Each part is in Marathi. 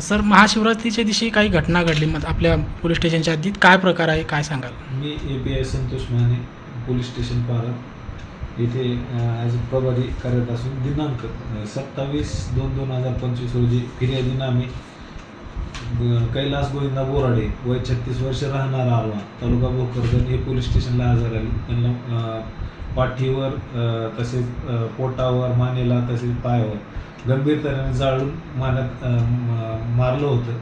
सर महाशिवरात्रीच्या दिवशी काही घटना घडली मग आपल्या पोलीस स्टेशनच्या हद्दीत काय प्रकार आहे? काय सांगाल? मी A P I Santosh Mane police station Para येथे ॲज अ प्रभारी कार्यरत असून दिनांक सत्तावीस दोन दोन हजार पंचवीस रोजी फिर्यादीनामे आम्ही कैलास गोविंदा बोराडे वय छत्तीस वर्ष राहणारा आला. तालुका भोकरदन हे पोलीस स्टेशनला हजर आले. त्यांना पाठीवर तसेच पोटावर मानेला तसेच पायावर गंभीर तऱ्हेने जाळून मानत मारलं होतं.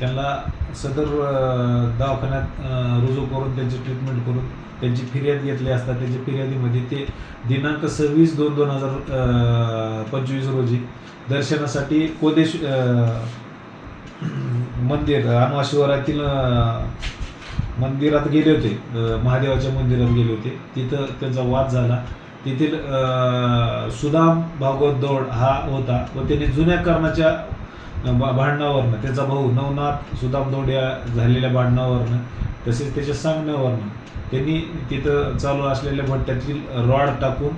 त्यांना सदर दवाखान्यात रुजू करून त्यांची ट्रीटमेंट करून त्यांची फिर्याद घेतली असता त्यांच्या फिर्यादीमध्ये ते दिनांक सव्वीस दोन दोन हजार पंचवीस रोजी दर्शनासाठी कोदेश मंदिर अनवा शिवारातील मंदिरात गेले होते. महादेवाच्या मंदिरात गेले होते. तिथं त्यांचा वाद झाला. तेथील सुदाम भागवत दौड हा होता व त्याने जुन्या कर्णाच्या भांडणावरनं त्याचा भाऊ नवनाथ सुदाम दौड या झालेल्या भांडणावरनं तसेच त्याच्या सांगण्यावरनं त्यांनी तिथं चालू असलेल्या भट्ट्यातील रॉड टाकून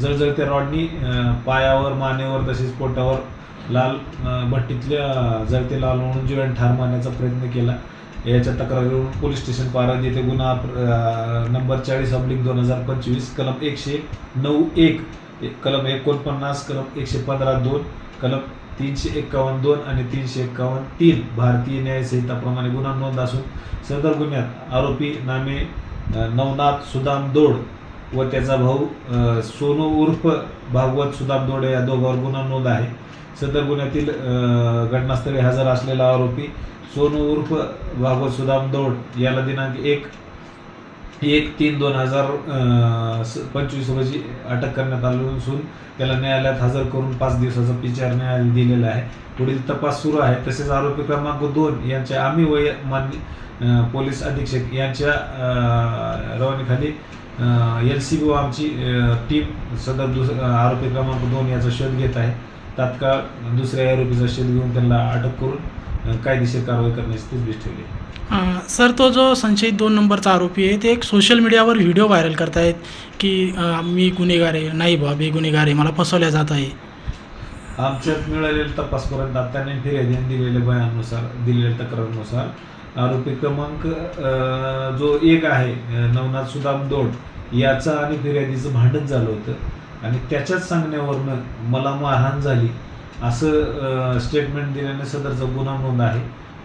जळजळ त्या रॉडनी पायावर मानेवर तसेच पोटावर लाल भट्टीतल्या जळते लाल म्हणून जीवन ठार मारण्याचा प्रयत्न केला. याच्या तक्रारीवरून पोलीस स्टेशन पारद येथे गुन्हा नंबर चाळीस अब्लिक दोन हजार पंचवीस कलम एकशे नऊ एक कलम एकोणपन्नास कलम एकशे पंधरा दोन कलम तीनशे एक्कावन्न दोन आणि तीनशे एक्कावन्न तीन भारतीय न्यायसंहिताप्रमाणे गुन्हा नोंद असून सदर गुन्ह्यात आरोपी नामे नवनाथ सुदाम दोड व त्याचा भाऊ सोनू उर्फ भागवत सुदाम दोड या दोघांवर गुन्हा नोंद आहे. सदर गुन्ह्यातील घटनास्थळी हजर असलेला आरोपी सोनू उर्फ भागवत सुदाम दौड याला दिनांक एक एक तीन दोन हजार पंचवीस रोजी अटक करण्यात आली असून त्याला न्यायालयात हजर करून पाच दिवसाचा पिचार न्यायालय दिलेला आहे. पुढील तपास सुरू आहे. तसेच आरोपी क्रमांक दोन यांच्या आम्ही वय मान्य पोलीस अधीक्षक यांच्या रवानीखाली एल सी बी आमची टीम सदर दुस आरोपी क्रमांक दोन याचा शोध घेत आहे. तात्काळ दुसऱ्या आरोपीचा शोध घेऊन त्यांना अटक करून कायदेशीर कारवाई करण्याची तजवीज ठेवली सर तो जो संशयित दोन नंबरचा आरोपी आहे ते एक सोशल मीडियावर व्हिडिओ व्हायरल करतायत की मी गुन्हेगार आहे. नाही बा मी गुन्हेगार आहे. मला फसवल्या जात आहे. आमच्यात मिळालेल्या तपासपर्यंत त्यांनी फिर्यादीने दिलेल्या बयानानुसार दिलेल्या तक्रारीनुसार आरोपी क्रमांक जो एक आहे नवनाथ सुदाम दोड याचा आणि फिर्यादीचं भांडण झालं होतं. आणि त्याच्याच सांगण्यावरनं मला मारहाण झाली. असं स्टेटमेंट दिल्याने सदरचा गुन्हा नोंद आहे.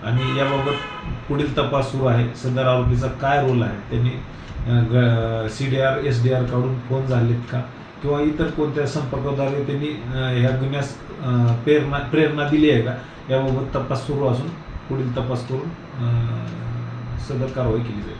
आणि याबाबत पुढील तपास सुरू आहे. सदर आरोपीचा काय रोल आहे त्यांनी C D R S D R काढून फोन झालेत का? किंवा इतर कोणत्या संपर्काद्वारे त्यांनी ह्या गुन्ह्यास प्रेरणा प्रेरणा दिली आहे का? याबाबत तपास सुरू असून पुढील तपास करून सदर कारवाई केली जाईल.